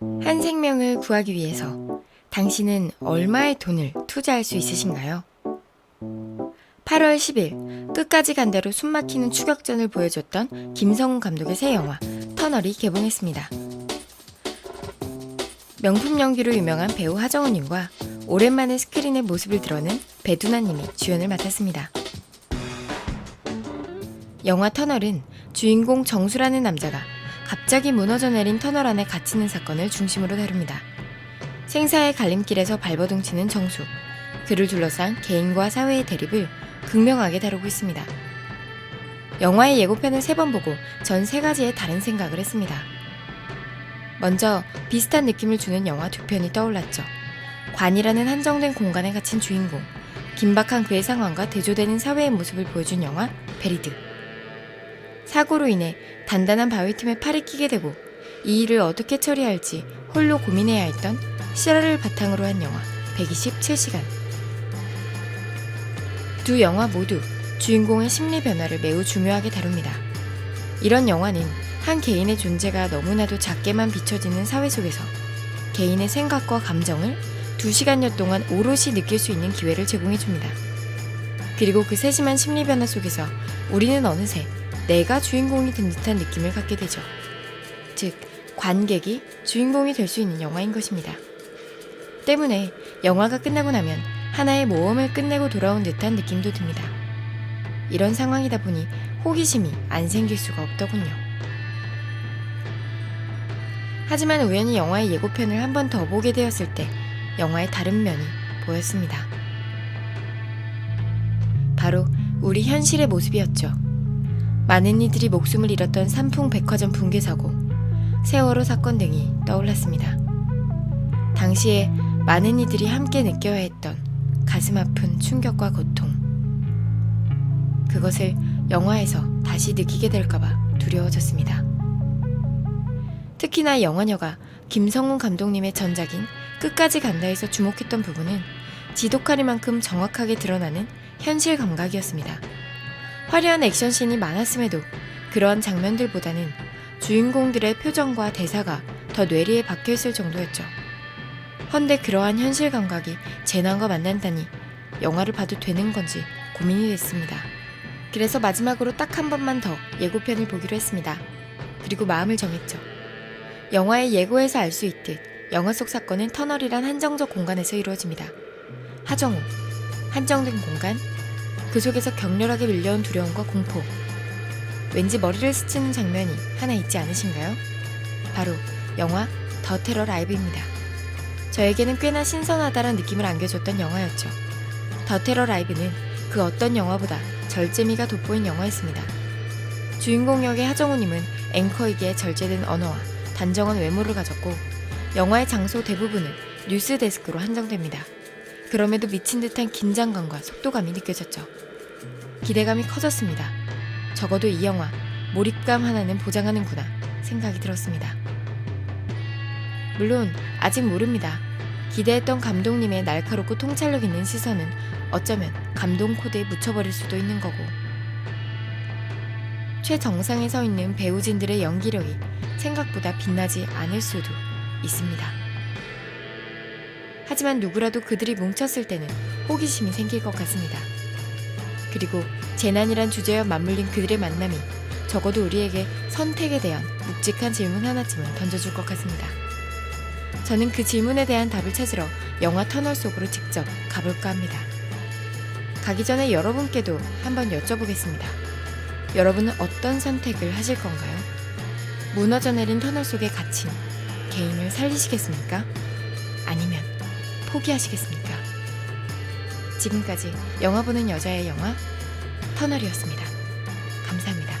한 생명을 구하기 위해서 당신은 얼마의 돈을 투자할 수 있으신가요? 8월 10일 끝까지 간 대로 숨막히는 추격전을 보여줬던 김성훈 감독의 새 영화 터널이 개봉했습니다. 명품 연기로 유명한 배우 하정우님과 오랜만에 스크린의 모습을 드러낸 배두나님이 주연을 맡았습니다. 영화 터널은 주인공 정수라는 남자가 갑자기 무너져 내린 터널 안에 갇히는 사건을 중심으로 다룹니다. 생사의 갈림길에서 발버둥치는 정수, 그를 둘러싼 개인과 사회의 대립을 극명하게 다루고 있습니다. 영화의 예고편을 세 번 보고 전 세 가지의 다른 생각을 했습니다. 먼저 비슷한 느낌을 주는 영화 두 편이 떠올랐죠. 관이라는 한정된 공간에 갇힌 주인공, 긴박한 그의 상황과 대조되는 사회의 모습을 보여준 영화 베리드. 사고로 인해 단단한 바위 틈에 팔이 끼게 되고 이 일을 어떻게 처리할지 홀로 고민해야 했던 실화를 바탕으로 한 영화 127시간. 두 영화 모두 주인공의 심리 변화를 매우 중요하게 다룹니다. 이런 영화는 한 개인의 존재가 너무나도 작게만 비춰지는 사회 속에서 개인의 생각과 감정을 두 시간여 동안 오롯이 느낄 수 있는 기회를 제공해 줍니다. 그리고 그 세심한 심리 변화 속에서 우리는 어느새 내가 주인공이 된 듯한 느낌을 갖게 되죠. 즉, 관객이 주인공이 될 수 있는 영화인 것입니다. 때문에 영화가 끝나고 나면 하나의 모험을 끝내고 돌아온 듯한 느낌도 듭니다. 이런 상황이다 보니 호기심이 안 생길 수가 없더군요. 하지만 우연히 영화의 예고편을 한 번 더 보게 되었을 때 영화의 다른 면이 보였습니다. 바로 우리 현실의 모습이었죠. 많은 이들이 목숨을 잃었던 삼풍 백화점 붕괴 사고, 세월호 사건 등이 떠올랐습니다. 당시에 많은 이들이 함께 느껴야 했던 가슴 아픈 충격과 고통. 그것을 영화에서 다시 느끼게 될까봐 두려워졌습니다. 특히나 영화녀가 김성훈 감독님의 전작인 끝까지 간다에서 주목했던 부분은 지독하리만큼 정확하게 드러나는 현실 감각이었습니다. 화려한 액션씬이 많았음에도 그러한 장면들보다는 주인공들의 표정과 대사가 더 뇌리에 박혀있을 정도였죠. 헌데 그러한 현실 감각이 재난과 만난다니 영화를 봐도 되는 건지 고민이 됐습니다. 그래서 마지막으로 딱 한 번만 더 예고편을 보기로 했습니다. 그리고 마음을 정했죠. 영화의 예고에서 알 수 있듯 영화 속 사건은 터널이란 한정적 공간에서 이루어집니다. 하정우, 한정된 공간, 그 속에서 격렬하게 밀려온 두려움과 공포. 왠지 머리를 스치는 장면이 하나 있지 않으신가요? 바로 영화 더 테러 라이브입니다. 저에게는 꽤나 신선하다는 느낌을 안겨줬던 영화였죠. 더 테러 라이브는 그 어떤 영화보다 절제미가 돋보인 영화였습니다. 주인공 역의 하정우님은 앵커이기에 절제된 언어와 단정한 외모를 가졌고 영화의 장소 대부분은 뉴스 데스크로 한정됩니다. 그럼에도 미친 듯한 긴장감과 속도감이 느껴졌죠. 기대감이 커졌습니다. 적어도 이 영화 몰입감 하나는 보장하는구나 생각이 들었습니다. 물론 아직 모릅니다. 기대했던 감독님의 날카롭고 통찰력 있는 시선은 어쩌면 감동 코드에 묻혀버릴 수도 있는 거고 최정상에 서 있는 배우진들의 연기력이 생각보다 빛나지 않을 수도 있습니다. 하지만 누구라도 그들이 뭉쳤을 때는 호기심이 생길 것 같습니다. 그리고 재난이란 주제와 맞물린 그들의 만남이 적어도 우리에게 선택에 대한 묵직한 질문 하나쯤은 던져줄 것 같습니다. 저는 그 질문에 대한 답을 찾으러 영화 터널 속으로 직접 가볼까 합니다. 가기 전에 여러분께도 한번 여쭤보겠습니다. 여러분은 어떤 선택을 하실 건가요? 무너져 내린 터널 속에 갇힌 개인을 살리시겠습니까? 아니면 포기하시겠습니까? 지금까지 영화 보는 여자의 영화 터널이었습니다. 감사합니다.